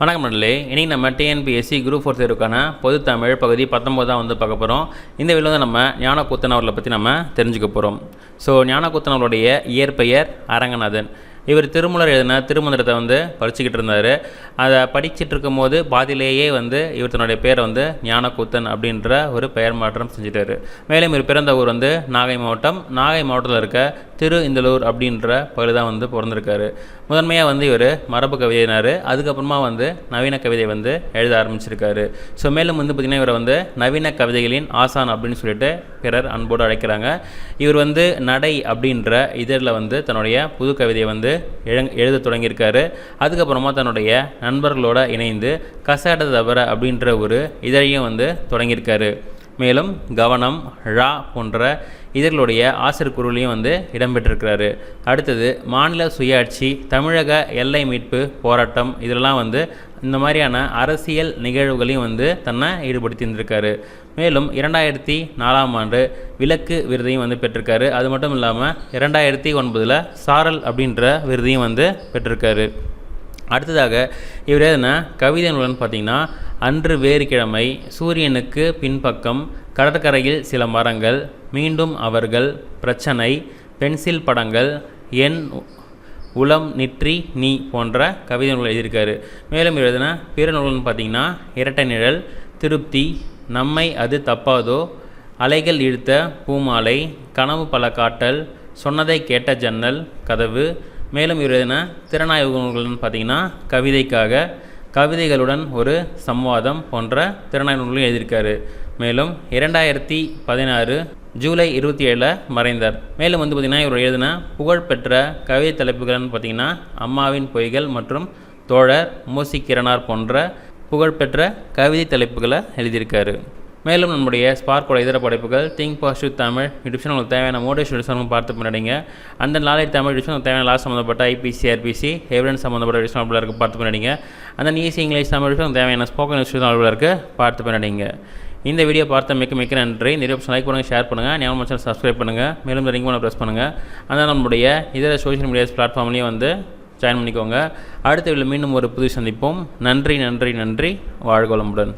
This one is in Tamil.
வணக்கம் நண்பர்களே. இன்றைக்கி நம்ம டிஎன்பிஎஸ்சி குரூப் ஃபோர் தேர்வுக்கான பொது தமிழ் பகுதி பத்தொம்போதாக வந்து பார்க்க போகிறோம் இந்த வீடியோ வந்து நம்ம ஞானக்கூத்தன் அவர்களை பற்றி நம்ம தெரிஞ்சுக்க போகிறோம் ஸோ ஞானக்கூத்தன் அவருடைய இயற்பெயர் அரங்கநாதன். இவர் திருமலர் எழுதின திருமந்திரத்தை வந்து படிச்சுக்கிட்டு இருந்தார். அதை படிச்சுட்டு இருக்கும்போது பாதியிலேயே வந்து இவர் தன்னுடைய பேரை வந்து ஞானக்கூத்தன் அப்படின்ற ஒரு பெயர் மாற்றம் செஞ்சிட்டாரு. மேலும் இவர் பிறந்த ஊர் வந்து நாகை மாவட்டம். நாகை மாவட்டத்தில் இருக்க திரு இந்தலூர் அப்படின்ற பகுதி தான் வந்து பிறந்திருக்காரு. முதன்மையாக வந்து இவர் மரபு கவிதையினார். அதுக்கப்புறமா வந்து நவீன கவிதை வந்து எழுத ஆரம்பிச்சிருக்காரு. ஸோ மேலும் வந்து பார்த்திங்கன்னா இவரை வந்து நவீன கவிதைகளின் ஆசான் அப்படின்னு சொல்லிட்டு பிறர் அன்போடு அழைக்கிறாங்க. இவர் வந்து நடை அப்படின்ற இதழில் வந்து தன்னுடைய புது கவிதையை வந்து எழுத தொடங்கியிருக்காரு. அதுக்கப்புறமா தன்னுடைய நண்பர்களோடு இணைந்து கசாட தவற அப்படின்ற ஒரு இதழையும் வந்து தொடங்கியிருக்காரு. மேலும் கவனம் ழா போன்ற இதர்களுடைய ஆசிரியர் வந்து இடம்பெற்றிருக்கிறாரு. அடுத்தது மாநில சுயாட்சி தமிழக எல்லை மீட்பு போராட்டம் இதெல்லாம் வந்து இந்த மாதிரியான அரசியல் நிகழ்வுகளையும் வந்து தன்னை ஈடுபடுத்தியிருந்திருக்காரு. மேலும் இரண்டாயிரத்தி நாலாம் ஆண்டு விளக்கு விருதையும் வந்து பெற்றிருக்காரு. அது மட்டும் இல்லாமல் இரண்டாயிரத்தி ஒன்பதில் சாரல் அப்படின்ற விருதையும் வந்து பெற்றிருக்காரு. அடுத்ததாக இவர் எதுனா கவிதை நூலன் பார்த்திங்கன்னா அன்று வேறு கிழமை சூரியனுக்கு பின்பக்கம் கடற்கரையில் சில மரங்கள் மீண்டும் அவர்கள் பிரச்சனை பென்சில் படங்கள் என் உளம் நிற்றி நீ போன்ற கவிதை நூல் எழுதியிருக்காரு. மேலும் எழுதின பிற நூல்கள்னு பார்த்தீங்கன்னா இரட்டை நிழல் திருப்தி நம்மை அது தப்பாதோ அலைகள் இழுத்த பூமாலை கனவு பல காட்டல் சொன்னதை கேட்ட ஜன்னல் கதவு. மேலும் இவர் எழுதின திறனாய்வு நூல்கள்னு பார்த்தீங்கன்னா கவிதைக்காக கவிதைகளுடன் ஒரு சம்வாதம் போன்ற திறனாய் நூல்களும் எழுதியிருக்காரு. மேலும் இரண்டாயிரத்தி பதினாறு ஜூலை இருபத்தி ஏழில் மறைந்தார். மேலும் வந்து பார்த்திங்கன்னா இவர் எழுதின புகழ்பெற்ற கவிதை தலைப்புகள்னு பார்த்திங்கன்னா அம்மாவின் பொய்கள் மற்றும் தோழர் மூசி போன்ற புகழ்பெற்ற கவிதை தலைப்புகளை எழுதியிருக்காரு. மேலும் நம்முடைய ஸ்பார்க்கோட இதர படைப்புகள் திங்க் பாசிட்டிவ் தமிழ் யூடியூப்ஷன் உங்களுக்கு தேவையான மோட்டிவேஷன் விஷயம் பார்த்து பண்ணிடுங்க அந்த நாளை தமிழ் யூடியூப்ஷன் உங்களுக்கு தேவையான லாஸ் சம்மந்தப்பட்ட ஐபிசி ஆர்பிசி எவிடன்ஸ் சம்மந்தப்பட்ட விஷயம் அவ்வளோ இருக்குது பார்த்து பண்ணிடுங்க அந்த ஈஸி இங்கிலீஷ் தமிழ் விஷயம் தேவையான ஸ்போக்கன் விஷயம் அவ்வளோ இருக்குது பார்த்து பண்ணிடுங்க இந்த வீடியோ பார்த்த மிக்க மிக்க நன்றி. நிறைய ஆப்ஷன் லைக் பண்ணுங்கள் ஷேர் பண்ணுங்கள் ஞாபகம் சேனல் சப்ஸ்கிரைப் பண்ணுங்கள் மேலும் இந்த லிங்க் பண்ண ப்ரெஸ் பண்ணுங்கள் அதனால் நம்மளுடைய இதர சோஷியல் மீடியாஸ் பிளாட்ஃபார்ம்லேயும் வந்து ஜாயின் பண்ணிக்கோங்க. அடுத்த வீடியோ மீண்டும் ஒரு புது சந்திப்போம். நன்றி நன்றி நன்றி. வாழ்கோளமுடன்